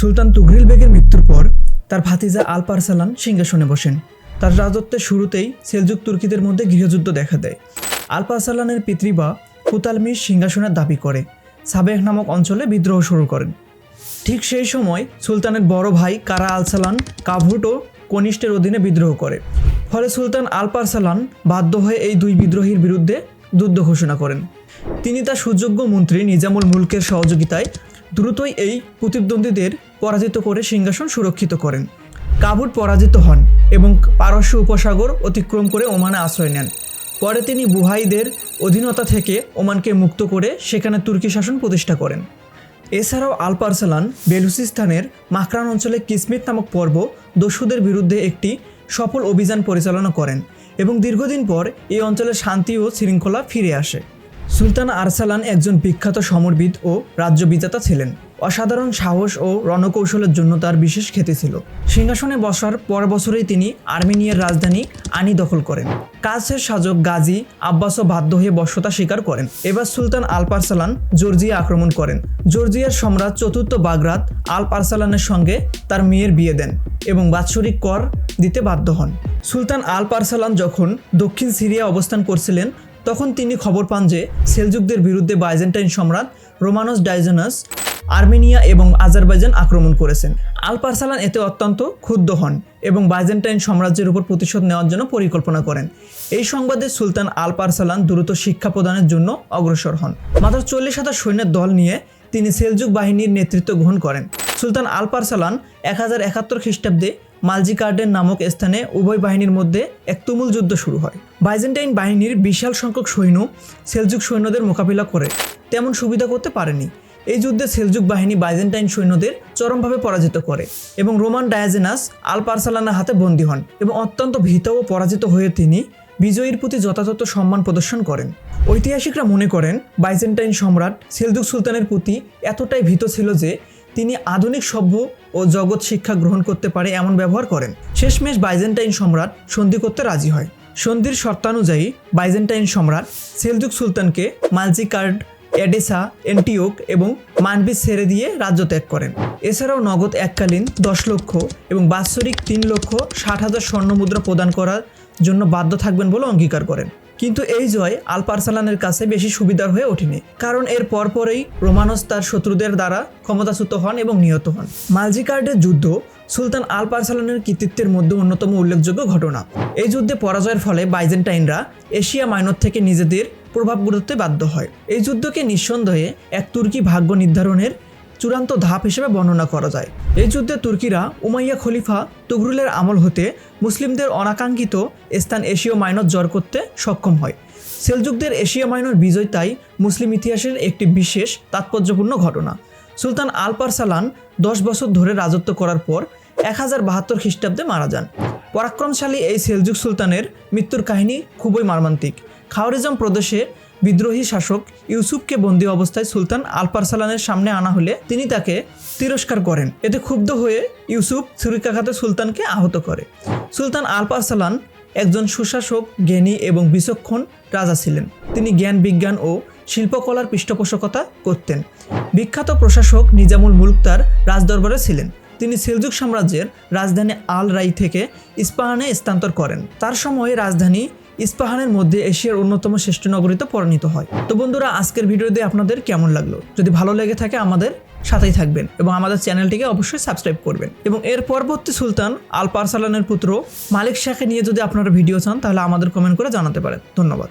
সুলতান তুঘরিল বেগের মৃত্যুর পর তার ভাতিজা আল পারসালান সিংহাসনে বসেন। তার রাজত্বের শুরুতেই সেলজুক তুর্কিদের মধ্যে গৃহযুদ্ধ দেখা দেয়। আল পারসালানের পিতৃবা কুতালমির সিংহাসনের দাবি করে, সাবেহ নামক অঞ্চলে বিদ্রোহ শুরু করেন। ঠিক সেই সময় সুলতানের বড় ভাই কারা আলসালান কাভুট ও কনিষ্ঠের অধীনে বিদ্রোহ করে। ফলে সুলতান আল পারসালান বাধ্য হয়ে এই দুই বিদ্রোহীর বিরুদ্ধে যুদ্ধ ঘোষণা করেন। তিনি তার সুযোগ্য মন্ত্রী নিজামুল মুলকের সহযোগিতায় দ্রুতই এই প্রতিদ্বন্দ্বীদের পরাজিত করে সিংহাসন সুরক্ষিত করেন। কাবুট পরাজিত হন এবং পারস্য উপসাগর অতিক্রম করে ওমানে আশ্রয় নেন। পরে তিনি বুহাইদের অধীনতা থেকে ওমানকে মুক্ত করে সেখানে তুর্কি শাসন প্রতিষ্ঠা করেন। এছাড়াও আলপারসালান বেলুচিস্তানের মাকরান অঞ্চলে কিসমিত নামক পর্ব দস্যুদের বিরুদ্ধে একটি সফল অভিযান পরিচালনা করেন এবং দীর্ঘদিন পর এই অঞ্চলে শান্তি ও শৃঙ্খলা ফিরে আসে। সুলতান আরসালান একজন বিখ্যাত সমরবিদ ও রাজ্য বিজেতা ছিলেন। অসাধারণ সাহস ও রণকৌশলের জন্য তার বিশেষ খ্যাতি ছিল। সিংহাসনে বসার পর বছরেই তিনি আর্মেনিয়ার রাজধানী আনি দখল করেন। কাছের শাসক গাজী আব্বাসও বাধ্য হয়ে বশ্যতা স্বীকার করেন। এবার সুলতান আলপ আরসালান জর্জিয়া আক্রমণ করেন। জর্জিয়ার সম্রাট চতুর্থ বাগরাত আলপ আরসালানের সঙ্গে তার মেয়ের বিয়ে দেন এবং বাৎসরিক কর দিতে বাধ্য হন। সুলতান আলপ আরসালান যখন দক্ষিণ সিরিয়া অবস্থান করছিলেন তখন তিনি খবর পান যে সেলজুকদের বিরুদ্ধে বাইজেন্টাইন সম্রাট রোমানস ডাইজনাস আর্মেনিয়া এবং আজারবাইজান আক্রমণ করেছেন। আলপারসালান এতে অত্যন্ত ক্ষুব্ধ হন এবং বাইজেন্টাইন সাম্রাজ্যের উপর প্রতিশোধ নেওয়ার জন্য পরিকল্পনা করেন। এই সংবাদে সুলতান আলপারসালান দ্রুত শিক্ষা প্রদানের জন্য অগ্রসর হন। মাত্র চল্লিশ হাজার সৈন্যের দল নিয়ে তিনি সেলজুক বাহিনীর নেতৃত্ব গ্রহণ করেন। সুলতান আলপারসালান এক হাজার একাত্তর খ্রিস্টাব্দে মালজিকার্ডেন নামক স্থানে উভয় বাহিনীর মধ্যে এক তুমুল যুদ্ধ শুরু হয়। বাইজেন্টাইন বাহিনীর বিশাল সংখ্যক সৈন্য সেলজুক সৈন্যদের মোকাবিলা করে। তেমন সুবিধা করতে পারেনি। এই যুদ্ধে সেলজুক বাহিনী বাইজেন্টাইন সৈন্যদের চরমভাবে পরাজিত করে এবং রোমান ডায়াজেনাস আল পারসালানের হাতে বন্দী হন এবং অত্যন্ত ভীত ও পরাজিত হয়ে তিনি বিজয়ীর প্রতি যথাযথ সম্মান প্রদর্শন করেন। ঐতিহাসিকরা মনে করেন, বাইজেন্টাইন সম্রাট সেলজুক সুলতানের প্রতি এতটাই ভীত ছিল যে তিনি আধুনিক সভ্য ও জগৎ শিক্ষা গ্রহণ করতে পারে এমন ব্যবহার করেন। শেষমেশ বাইজেন্টাইন সম্রাট সন্ধি করতে রাজি হয়। সন্ধির শর্তানুযায়ী বাইজেন্টাইন সম্রাট সেলজুক সুলতানকে মালজিকার্ড এডেসা, এন্টিওক এবং মানবি ছেড়ে দিয়ে রাজ্য ত্যাগ করেন। এছাড়াও নগদ এককালীন দশ লক্ষ এবং বাৎসরিক তিন লক্ষ ষাট হাজার স্বর্ণ মুদ্রা প্রদান করার জন্য বাধ্য থাকবেন বলে অঙ্গীকার করেন। কিন্তু এই জয় আলপারসালানের কাছে বেশি সুবিধার হয়ে ওঠেনি, কারণ এর পরপরেই রোমানস তার শত্রুদের দ্বারা ক্ষমতাচ্যুত হন এবং নিহত হন। মালজিকার্ডের যুদ্ধ সুলতান আলপারসালানের কৃতিত্বের মধ্যে অন্যতম উল্লেখযোগ্য ঘটনা। এই যুদ্ধে পরাজয়ের ফলে বাইজেন্টাইনরা এশিয়া মাইনর থেকে নিজেদের প্রভাব গুরুত্বে বাধ্য হয়। এই যুদ্ধকে নিঃসন্দেহে এক তুর্কি ভাগ্য নির্ধারণের চূড়ান্ত ধাপ হিসেবে বর্ণনা করা যায়। এই যুদ্ধে তুর্কিরা উমাইয়া খলিফা তুগরুলের আমল হতে মুসলিমদের অনাকাঙ্ক্ষিত স্থান এশীয় মাইনর জয় করতে সক্ষম হয়। সেলজুকদের এশিয়া মাইনর বিজয় তাই মুসলিম ইতিহাসের একটি বিশেষ তাৎপর্যপূর্ণ ঘটনা। সুলতান আলপারসালান দশ বছর ধরে রাজত্ব করার পর এক হাজার বাহাত্তর খ্রিস্টাব্দে মারা যান। পরাক্রমশালী এই সেলজুক সুলতানের মৃত্যুর কাহিনী খুবই মর্মান্তিক। খাওয়ারিজম প্রদেশে বিদ্রোহী শাসক ইউসুফকে বন্দি অবস্থায় সুলতান আলপারসালানের সামনে আনা হলে তিনি তাকে তিরস্কার করেন। এতে ক্ষুব্ধ হয়ে ইউসুফ ছুরিকাঘাতে সুলতানকে আহত করে। সুলতান আলপারসালান একজন সুশাসক, জ্ঞানী এবং বিচক্ষণ রাজা ছিলেন। তিনি জ্ঞান, বিজ্ঞান ও শিল্পকলার পৃষ্ঠপোষকতা করতেন। বিখ্যাত প্রশাসক নিজামুল মুলক তার রাজদরবারে ছিলেন। তিনি সেলজুক সাম্রাজ্যের রাজধানী আল রাই থেকে ইস্পাহানে স্থানান্তর করেন। তার সময়ে রাজধানী ইস্পাহানের মধ্যে এশিয়ার অন্যতম শ্রেষ্ঠ নগরীতে পরিণত হয়। তো বন্ধুরা, আজকের ভিডিওতে আপনাদের কেমন লাগল? যদি ভালো লেগে থাকে, আমাদের সাথেই থাকবেন এবং আমাদের চ্যানেলটিকে অবশ্যই সাবস্ক্রাইব করবেন। এবং এর পরবর্তী সুলতান আল পারসালানের পুত্র মালিক শাহকে নিয়ে যদি আপনারা ভিডিও চান, তাহলে আমাদের কমেন্ট করে জানাতে পারেন। ধন্যবাদ।